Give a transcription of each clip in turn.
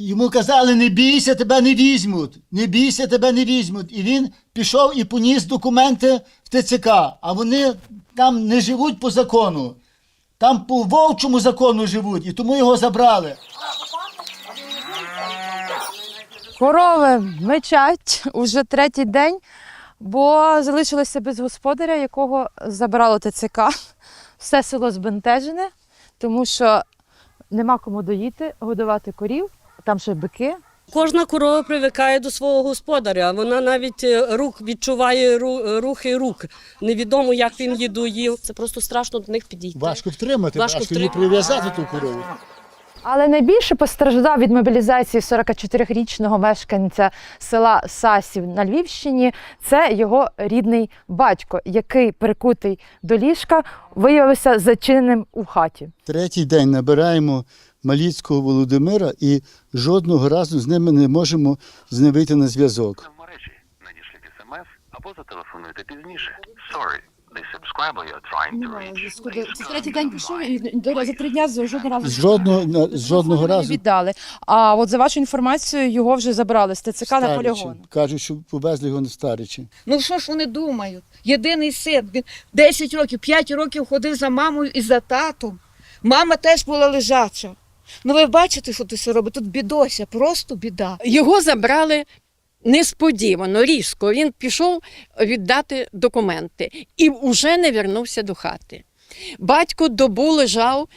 Йому казали, не бійся, тебе не візьмуть. Не бійся, тебе не візьмуть. І він пішов і поніс документи в ТЦК. А вони там не живуть по закону. Там по вовчому закону живуть, і тому його забрали. Корови мечать уже третій день, бо залишилися без господаря, якого забрало ТЦК. Все село збентежене, тому що нема кому доїти, годувати корів, там ще бики. Кожна корова привикає до свого господаря. Вона навіть е, рух відчуває рухи рук. Невідомо, як він її доїв. Це просто страшно до них підійти. Важко втримати, Важко важко, її втримати. прив'язати ту корову. Але найбільше постраждав від мобілізації 44-річного мешканця села Сасів на Львівщині. Це його рідний батько, який прикутий до ліжка виявився зачиненим у хаті. Третій день набираємо Маліцького Володимира і жодного разу з ними не можемо з ним вийти на зв'язок. Надішліть смс або зателефонуйте пізніше. Sorry, третій день пішов і до- за три дня жодного разу жодного, жодного не разу віддали. А от за вашу інформацію його вже забрали з ТЦК на полігон. Кажуть, що повезли його на старичі. Ну що ж вони думають? Єдиний син. Він 10 років, 5 років ходив за мамою і за татом. Мама теж була лежача. Ну ви бачите, що тут все робить? Тут бідося, просто біда. Його забрали несподівано, різко. Він пішов віддати документи і вже не вернувся до хати. Батько добу лежав.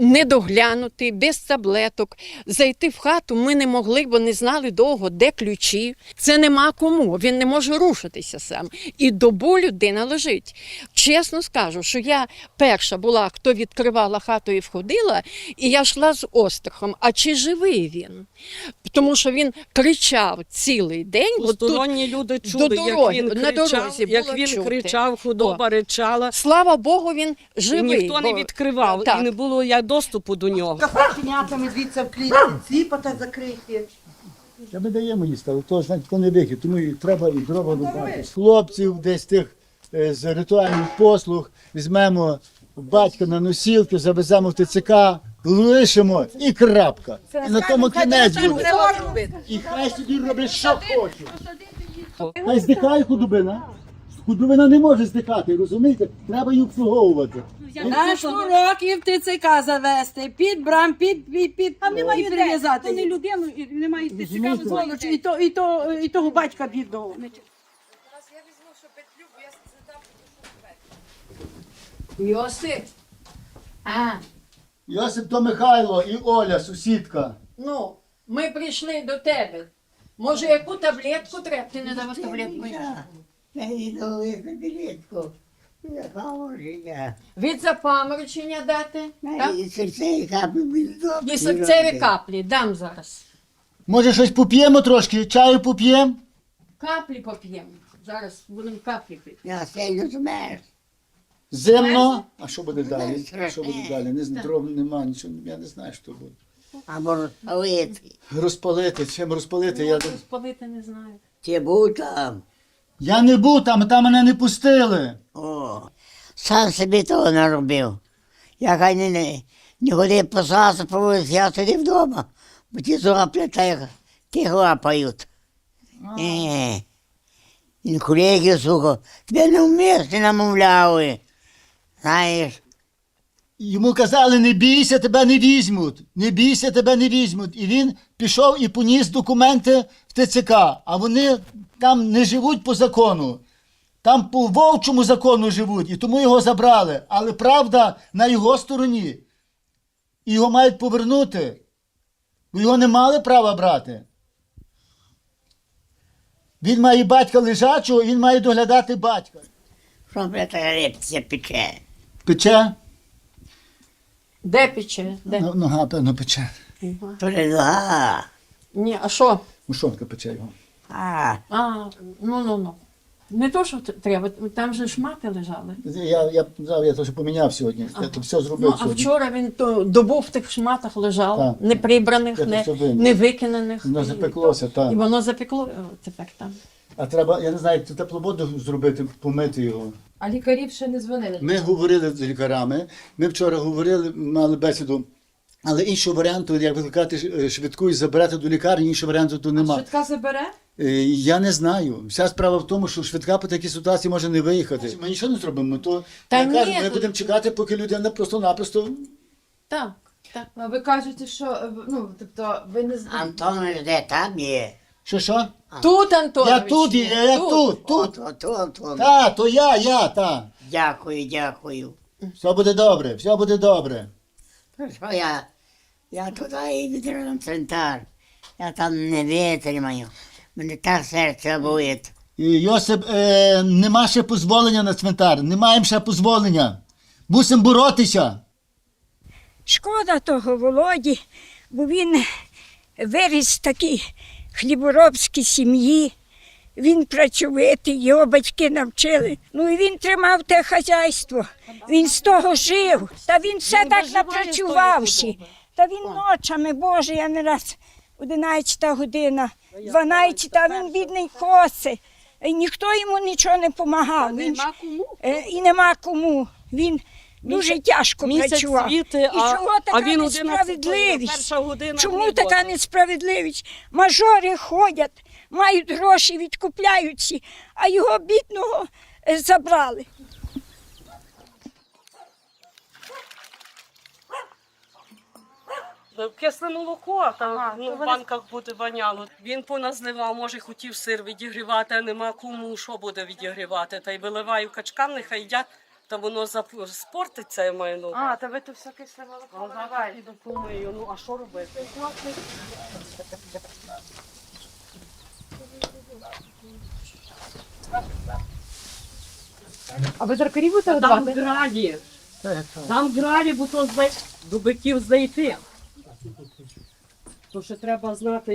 Недоглянутий, без таблеток. Зайти в хату ми не могли, бо не знали довго, де ключі. Це нема кому. Він не може рушитися сам. І добу людина лежить. Чесно скажу, що я перша була, хто відкривала хату і входила, і я йшла з острахом. А чи живий він? Тому що він кричав цілий день. бо тут люди чули, до як дороги, він на кричав, дорозі як було він чути. кричав, худоба речала. Слава Богу, він І живий. ніхто не відкривав, Так. і не було як доступу до нього. Кафешенятами звідси в клітці, ціпота закриті. Та ми даємо їсти, але то знаєте, то не вихід, тому і треба і дрова рубати. Хлопців десь тих е, з ритуальних послуг візьмемо батька на носілки, завеземо в ТЦК, лишимо і крапка. І на тому кінець буде. І хай собі роблять, що хочуть. Хай здихає худобина. Худобина не може здихати, розумієте? Треба її обслуговувати. На що років ТЦК завести, під брам, під, під, під А немає і прив'язати. То не їх. людину, і немає ТЦК. Розумієте? І, то, і, то, і того батька бідного. Йосип, а, Йосип то Михайло і Оля, сусідка. ну, ми прийшли до тебе. Може, яку таблетку треба? Ти не давав таблетку? Мені дали кабінетку. Я положення. Від запаморочення дати? Так? І серце капі І серцеві каплі дам зараз. Може щось поп'ємо трошки, чаю поп'ємо? Каплі поп'ємо. Зараз будемо каплі пити. Я сильно змерз. Зимно. А що буде далі? Що буде далі? Не, знаю, дров нема, нічого, я не знаю, що буде. Або розпалити. Розпалити, чим розпалити? Я, Спалити не знаю. Ти був там. Я не був там, там мене не пустили. О, сам собі того наробив. Я хай не, не, не ходив по вулиці, я сидів вдома, бо ті зроблять, та як ті лапають. Е, Він колеги, сука, тебе не вмісти намовляли. Знаєш, Йому казали, не бійся, тебе не візьмуть. Не бійся, тебе не візьмуть. І він пішов і поніс документи в ТЦК. А вони там не живуть по закону. Там по вовчому закону живуть, і тому його забрали. Але правда на його стороні. І його мають повернути. Бо його не мали права брати. Він має батька лежачого, він має доглядати батька. що бля та репція пече. Пече? Де пече? Де? Ну, Нога, певно, пече. Нога. Ні, а що? Мушонка пече його. А, А, ну ну ну. Не то, що т- треба, там же ж мати лежали. Я, я, я, я то поміняв сьогодні. Я то все зробив Ну, а сьогодні. вчора він то добу в тих шматах лежав, Так. не прибраних, Я не, це винен. не викинених. Воно І- запеклося, так. І воно запекло е, тепер там. А треба, я не знаю, як тепловоду зробити, помити його. А лікарів ще не дзвонили. Ми говорили з лікарями. Ми вчора говорили, мали бесіду Але іншого варіанту, як викликати е, швидку і забирати до лікарні, іншого варіанту тут нема. Швидка забере? Е, Я не знаю. Вся справа в тому, що швидка по такій ситуації може не виїхати. Ми нічого не зробимо. То Та я ні, кажу, ми тут- будемо чекати, поки людина просто-напросто Так, так. А ви кажете, що е, ну, тобто, ви не знаєте. Антонович де там є. що що? Тут Антонович. Я тут, є, я, я тут, тут. От, от, от, от. Та, то я, я, та. Дякую, дякую. Все буде добре, все буде добре. Ну що я? Я туди і відразу центр. Я там не витримаю. Мене так серце болить. Йосип, е, нема ще дозволення на цвинтар, не маємо ще дозволення. Мусимо боротися. Шкода того Володі, бо він виріс в такій хліборобській сім'ї. Він працьовитий, його батьки навчили. Ну і він тримав те хазяйство. Він з того жив. Та він все так напрацювався. Та він ночами, Боже, я не раз 11 година, 12, а він бідний коси. Ніхто йому нічого не допомагав. Він ж-. Е, і нема кому. Він дуже тяжко Місяць працював. світи, і а, чого така а він 11 несправедливість? перша година. Чому роботи. така несправедливість? Мажори ходять, мають гроші, відкупляються, а його бідного е, забрали. Кисле молоко, там ну, в банках буде воняло. Він поназливав, може хотів сир відігрівати, а нема кому що буде відігрівати. Та й виливаю качкам, нехай їдять, та воно спортиться, я маю увазі. А, та ви то все кисле молоко. А зараз піду помию, ну а що робити? А ви заркарі будете Там граді. Там граді, бо то зай- до биків зайти. То ще треба знати,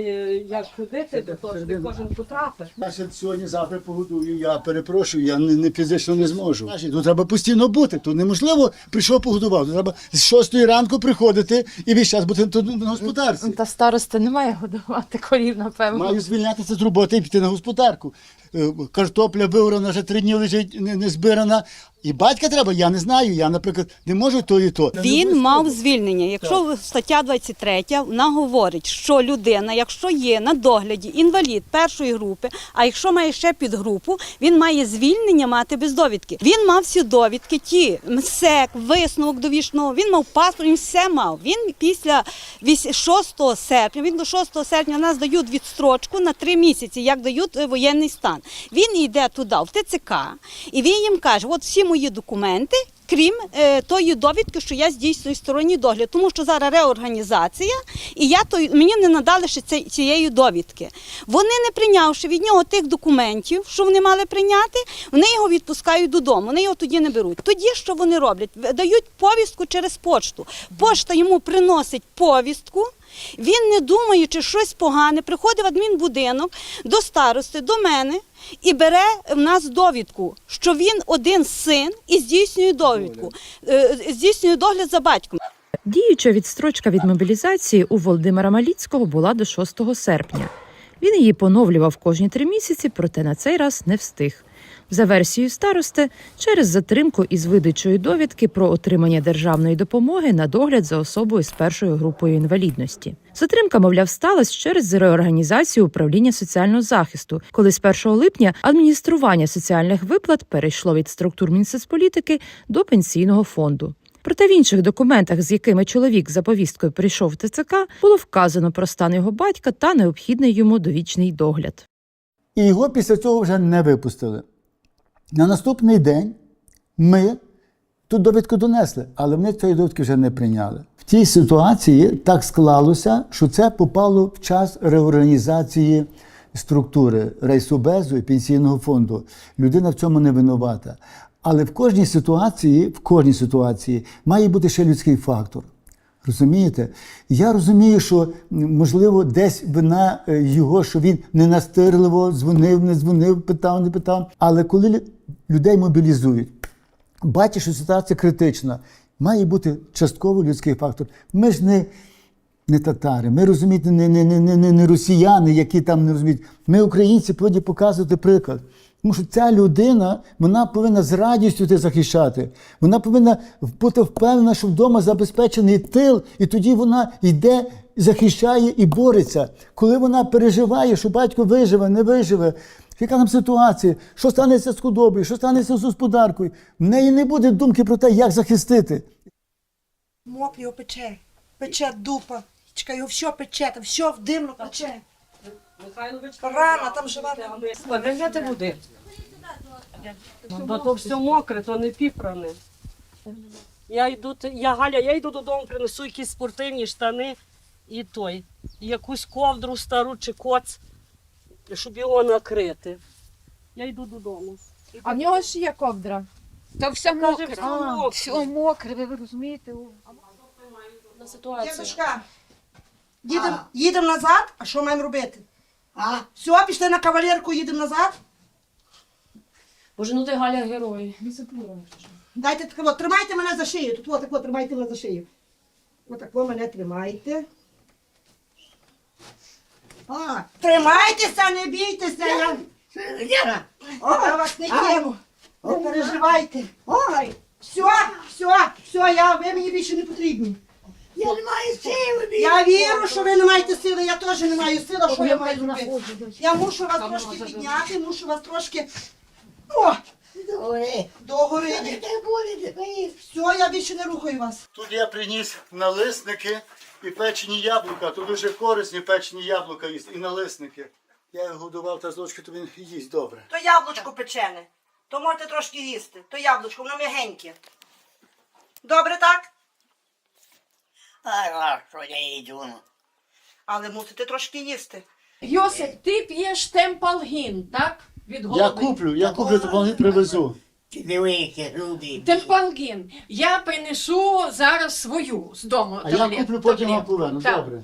як ходити, бо то ж не кожен потрапить. Я ще сьогодні, завтра погодую, я перепрошую, я не, не фізично не зможу. Значить, Тут треба постійно бути. Тут неможливо прийшов погодував. Тут треба з 6 ранку приходити і весь час бути тут на господарці. Та староста не має годувати корів, напевно. Маю звільнятися з роботи і піти на господарку. Е, Картопля виворона вже три дні лежить не, не збирана. І батька треба, я не знаю. Я, наприклад, не можу то і то. Він мав звільнення. Якщо стаття 23 вона говорить, що людина, якщо є на догляді інвалід першої групи, а якщо має ще підгрупу, він має звільнення мати без довідки. Він мав всі довідки, ті МСЕК, висновок довічного, він мав паспорт, він все мав. Він після 6 серпня, він до 6 серпня нас дають відстрочку на 3 місяці, як дають е, воєнний стан. Він йде туди, в ТЦК, і він їм каже: от всі мої документи. Крім е, тої довідки, що я здійснюю сторонній догляд, тому що зараз реорганізація, і я той мені не надали ще цей- цієї довідки. Вони, не прийнявши від нього тих документів, що вони мали прийняти, вони його відпускають додому. Вони його тоді не беруть. Тоді що вони роблять? Дають повістку через почту. Пошта йому приносить повістку. Він, не думаючи щось погане, приходить в адмінбудинок до старости, до мене і бере в нас довідку, що він один син і здійснює довідку, е, здійснює догляд за батьком. Діюча відстрочка від мобілізації у Володимира Маліцького була до 6 серпня. Він її поновлював кожні три місяці, проте на цей раз не встиг. За версією старости, через затримку із видачою довідки про отримання державної допомоги на догляд за особою з першою групою інвалідності. Затримка, мовляв, сталася через реорганізацію управління соціального захисту, коли з 1 липня адміністрування соціальних виплат перейшло від структур Мінсоцполітики до пенсійного фонду. Проте в інших документах, з якими чоловік за повісткою прийшов в ТЦК, було вказано про стан його батька та необхідний йому довічний догляд. І його після цього вже не випустили. На наступний день ми ту довідку донесли, але вони цієї довідки вже не прийняли. В тій ситуації так склалося, що це попало в час реорганізації структури рейсобезу і пенсійного фонду. Людина в цьому не винувата. Але в кожній ситуації, в кожній ситуації має бути ще людський фактор. Розумієте? Я розумію, що можливо десь вина е, його, що він ненастирливо дзвонив, не дзвонив, питав, не питав. Але коли людей мобілізують, бачиш, що ситуація критична, має бути частково людський фактор. Ми ж не, не татари, ми розумієте, не, не, не, не, не, не росіяни, які там не розуміють. Ми, українці, повинні показувати приклад. Тому що ця людина вона повинна з радістю це захищати. Вона повинна бути впевнена, що вдома забезпечений тил, і тоді вона йде, захищає і бореться. Коли вона переживає, що батько виживе, не виживе, яка там ситуація, що станеться з худобою, що станеться з господаркою, в неї не буде думки про те, як захистити. Моп його пече, пече дупа. Чекай, його все пече, там все в димно пече. Рана, там жива. Де взяти води? Бо то все мокре, то не піпране. Я йду, я Галя, я йду додому, принесу якісь спортивні штани і той, і якусь ковдру стару чи коц, щоб його накрити. Я йду додому. А в нього ж є ковдра. Та все Каже, мокре. все мокре. Все мокре, ви розумієте? На ситуацію. Дідушка, їдемо назад, а що маємо робити? А? Все, пішли на кавалерку, їдемо назад. Боже, ну ти Галя герой. Дайте таке, от, тримайте мене за шию. Тут отак, от, тримайте мене за шию. Отак ви мене тримайте. А, тримайтеся, не бійтеся. Я, Діана, я вас не кину. Не переживайте. Ой, все, все, все, я, ви мені більше не потрібні. Я не маю сили. Я вірю, що ви не маєте сили, я теж не маю сили, що я маю зробити. Я мушу вас трошки підняти, мушу вас трошки. О, Добре. до гори. Не будете, поїдь. Все, я більше не рухаю вас. Тут я приніс налисники і печені яблука. Тут дуже корисні печені яблука їсть і налисники. Я його годував та злочки, то він їсть добре. То яблучко печене, то можете трошки їсти. То яблучко, воно м'ягеньке. Добре так? А що я йду? Але мусите трошки їсти. Йосип, ти п'єш темпалгін, так? Від Я голови. куплю, я куплю, то вони привезу. Ти які груди. Темпалгін. Я принесу зараз свою з дому. А я таблет- куплю, потім вам таблетку. поверну. Так. Добре.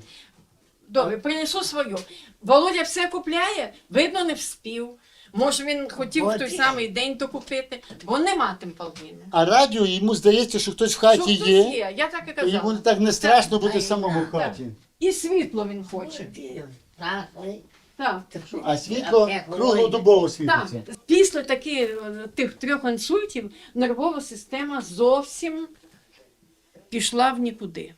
Добре, принесу свою. Володя все купляє, видно, не вспів. Може, він хотів в той самий день то купити, бо нема темпалгіну. А радіо йому здається, що хтось в Що хаті хтось є, є, я так і і казала. йому так не страшно бути самому в Так. хаті. І світло він хоче. Так, Так. А світло круглодобово Так, світиться. після таких е, тих трьох інсультів нервова система зовсім пішла в нікуди.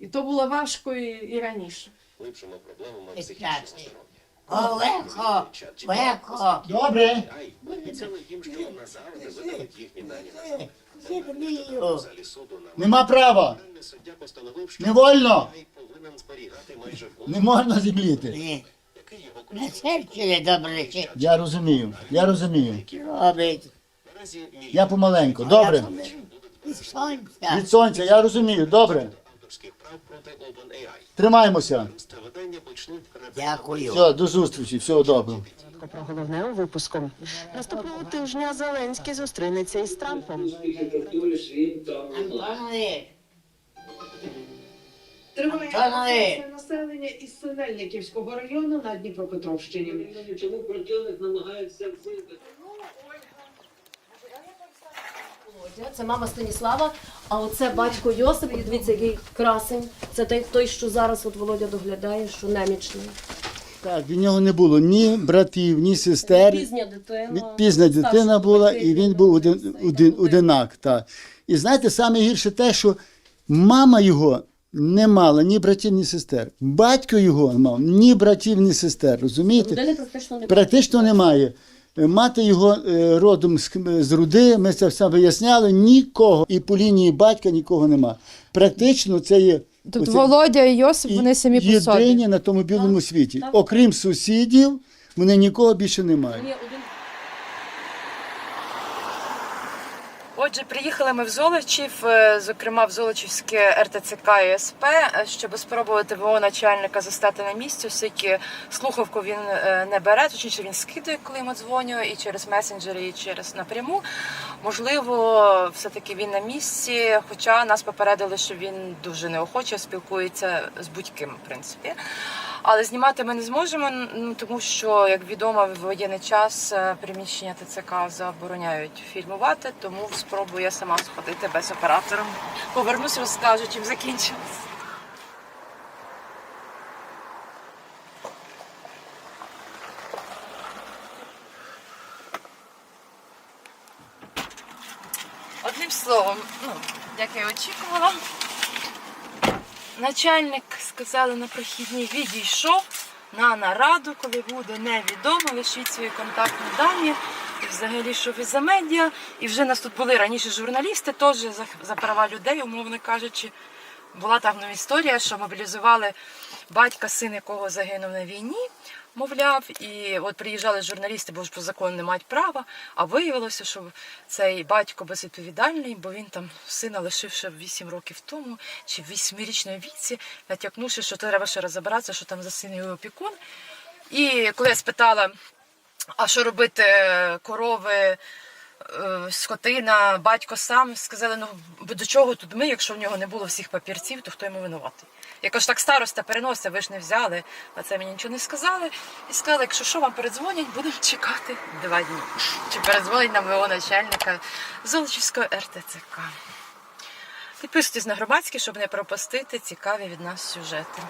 І то було важко і, і раніше. О, легко, легко. Добре. Сідлію. Нема права. Не вольно. Не можна зімліти. Ні. На серці не добре чи Я розумію, я розумію. робить. Я помаленьку. Добре. Від сонця. Від сонця, я розумію. Добре. Тримаємося. Дякую. Все, до зустрічі, всього доброго. Про головне у випуску. Наступного тижня Зеленський зустрінеться із Трампом. Тримає населення із Синельниківського району на Дніпропетровщині. Чому противник намагається Це мама Станіслава, а оце батько Йосип, дивіться, який красень. Це той, той, що зараз от Володя доглядає, що немічний. Так, від нього не було ні братів, ні сестер. Пізня дитина. Старший дитина була, і він був один, один, одинак. Так. І знаєте, саме гірше те, що мама його не мала ні братів, ні сестер. Батько його не мав ні братів, ні сестер. Розумієте? Людини практично не Практично немає. Е, Мати його е, родом з, з Руди, ми це все виясняли, нікого. І по лінії батька нікого нема. Практично це є Тут оце Володя і Йосип, вони самі по собі. єдині на тому білому світі. Окрім сусідів, вони нікого більше не мають. Є один Отже, приїхали ми в Золочів, е, зокрема в Золочівське РТЦК і СП, е, щоб спробувати ВО начальника застати на місці, оскільки слухавку він е, не бере, точніше він скидує, коли йому дзвоню, і через месенджери, і через напряму. Можливо, все-таки він на місці, хоча нас попередили, що він дуже неохоче спілкується з будь-ким, в принципі. Але знімати ми не зможемо, ну тому що, як відомо, в воєнний час е, приміщення ТЦК забороняють фільмувати, тому спробую я сама сходити без оператора. Повернусь, розкажу, чим закінчилось. Одним словом, ну, як я очікувала начальник сказали на прохідній відійшов на нараду, коли буде невідомо, лишіть свої контактні дані. І взагалі, що ви за медіа. І вже нас тут були раніше журналісти, теж за, за права людей, умовно кажучи. Була там історія, що мобілізували батька, син якого загинув на війні, мовляв, і от приїжджали журналісти, бо ж по закону не мають права. А виявилося, що цей батько безвідповідальний, бо він там сина лишив ще 8 років тому, чи в 8-річному віці, натякнувши, що треба ще розібратися, що там за син його опікун. І коли я спитала, а що робити корови, е, скотина, батько сам сказали, ну до чого тут ми, якщо в нього не було всіх папірців, то хто йому винуватий? Я кажу, так староста переносить, ви ж не взяли, а це мені нічого не сказали. І сказали, якщо що вам передзвонять, будемо чекати два дні. Чи передзвонить нам його начальника Золочівського РТЦК. Підписуйтесь на громадські, щоб не пропустити цікаві від нас сюжети.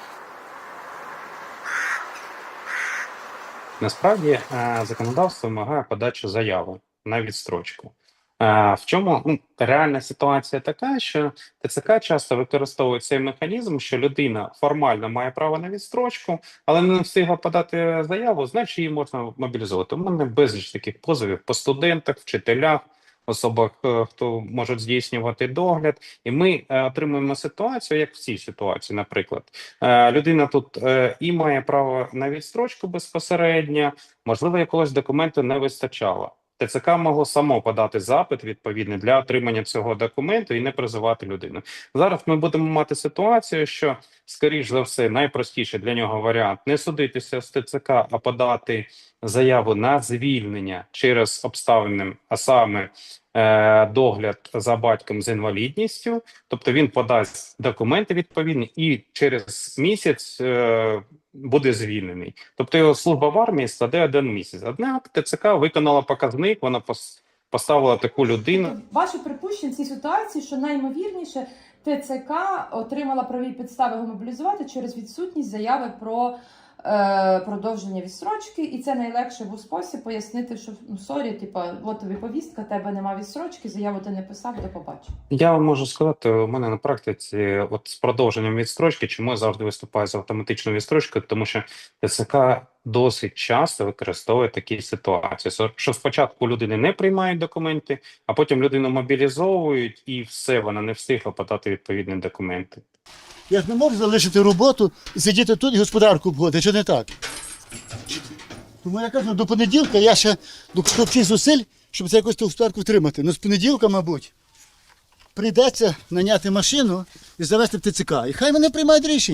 Насправді е, законодавство вимагає подачу заяви на відстрочку. В чому ну, реальна ситуація така, що ТЦК часто використовує цей механізм, що людина формально має право на відстрочку, але не встигла подати заяву, значить її можна мобілізувати. У мене безліч таких позовів по студентах, вчителях, особах, е, хто можуть здійснювати догляд. І ми е, отримуємо ситуацію, як в цій ситуації, наприклад. Е, Людина тут і має право на відстрочку безпосередньо, можливо, якогось документу не вистачало. ТЦК могло само подати запит відповідний для отримання цього документу і не призивати людину. Зараз ми будемо мати ситуацію, що скоріш за все найпростіше для нього варіант не судитися з ТЦК, а подати заяву на звільнення через обставини, а саме догляд за батьком з інвалідністю. Тобто він подасть документи відповідні і через місяць е, буде звільнений. Тобто його служба в армії складе один місяць. Однак ТЦК виконала показник, вона пос- поставила таку людину. Ваше припущення в цій ситуації, що наймовірніше ТЦК отримала праві підстави мобілізувати через відсутність заяви про е, продовження відстрочки, і це найлегший був спосіб пояснити, що ну сорі, типа, от тобі повістка, тебе нема відстрочки, заяву ти не писав, до побачення. Я вам можу сказати, у мене на практиці, от з продовженням відстрочки, чому я завжди виступаю з автоматичною відстрочкою, тому що ТЦК досить часто використовує такі ситуації, що спочатку людини не приймають документи, а потім людину мобілізовують, і все, вона не встигла подати відповідні документи. Я ж не можу залишити роботу сидіти тут і господарку обходити, чи не так? Тому я кажу, до понеділка я ще докладу зусиль, щоб це якось ту господарку втримати. Ну з понеділка, мабуть, прийдеться наняти машину і завести в ТЦК. І хай вони приймають рішення.